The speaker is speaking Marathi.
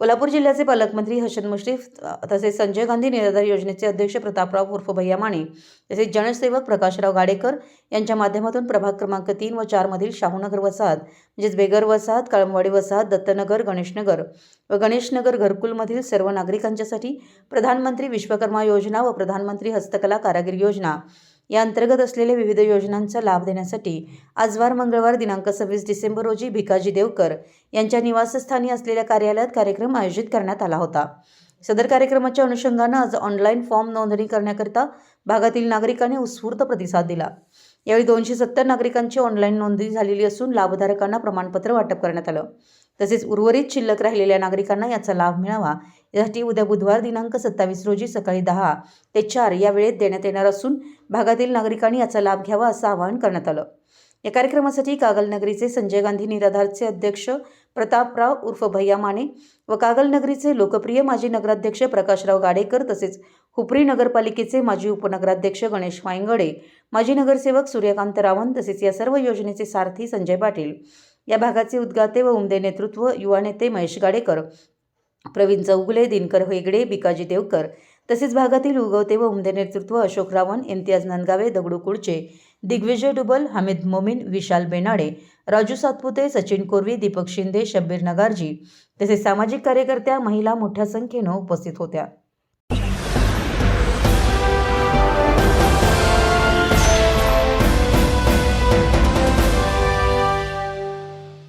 कोल्हापूर जिल्ह्याचे पालकमंत्री हसन मुश्रीफ तसेच संजय गांधी निराधार योजनेचे अध्यक्ष प्रतापराव उर्फ भैया माने तसेच जनसेवक प्रकाशराव गाडेकर यांच्या माध्यमातून प्रभाग क्रमांक तीन व चारमधील शाहूनगर वसाहत म्हणजेच बेगर वसाहत कळमवाडी वसाहत दत्तनगर गणेशनगर व गणेशनगर घरकुलमधील सर्व नागरिकांच्यासाठी प्रधानमंत्री विश्वकर्मा योजना व प्रधानमंत्री हस्तकला कारागीर योजना या अंतर्गत असलेल्या विविध योजनांचा लाभ देण्यासाठी आजवार मंगळवार दिनांक सव्वीस डिसेंबर रोजी भिकाजी देवकर यांच्या निवासस्थानी असलेल्या कार्यालयात कार्यक्रम आयोजित करण्यात आला होता. सदर कार्यक्रमाच्या अनुषंगानं आज ऑनलाईन फॉर्म नोंदणी करण्याकरिता भागातील नागरिकांनी उत्स्फूर्त प्रतिसाद दिला. यावेळी दोनशे सत्तर नागरिकांची ऑनलाईन नोंदणी झालेली असून लाभधारकांना प्रमाणपत्र वाटप करण्यात आलं. तसेच उर्वरित शिल्लक राहिलेल्या नागरिकांना याचा लाभ मिळावा यासाठी उद्या बुधवार दिनांक सत्तावीस रोजी सकाळी दहा ते चार या वेळेत देण्यात येणार असून भागातील नागरिकांनी याचा लाभ घ्यावा असं आवाहन करण्यात आलं. या कार्यक्रमासाठी कागलनगरीचे संजय गांधी निराधारचे अध्यक्ष प्रतापराव उर्फ भैया माने व कागलनगरीचे लोकप्रिय माजी नगराध्यक्ष प्रकाशराव गाडेकर तसेच हुपरी नगरपालिकेचे माजी उपनगराध्यक्ष गणेश वायंगडे माजी नगरसेवक सूर्यकांत रावण तसेच या सर्व योजनेचे सारथी संजय पाटील या भागाचे उद्गाते व उमदे नेतृत्व युवा नेते महेश गाडेकर प्रवीण चौगुले दिनकर हेगडे बिकाजी देवकर तसेच भागातील उगवते व उमदे नेतृत्व अशोक रावण इम्तियाज नंदगावे दगडू कुडचे दिग्विजय डुबल हमीद मोमीन विशाल बेनाडे राजू सातपुते सचिन कोरवी दीपक शिंदे शब्बीर नगारजी तसेच सामाजिक कार्यकर्त्या महिला मोठ्या संख्येनं उपस्थित होत्या.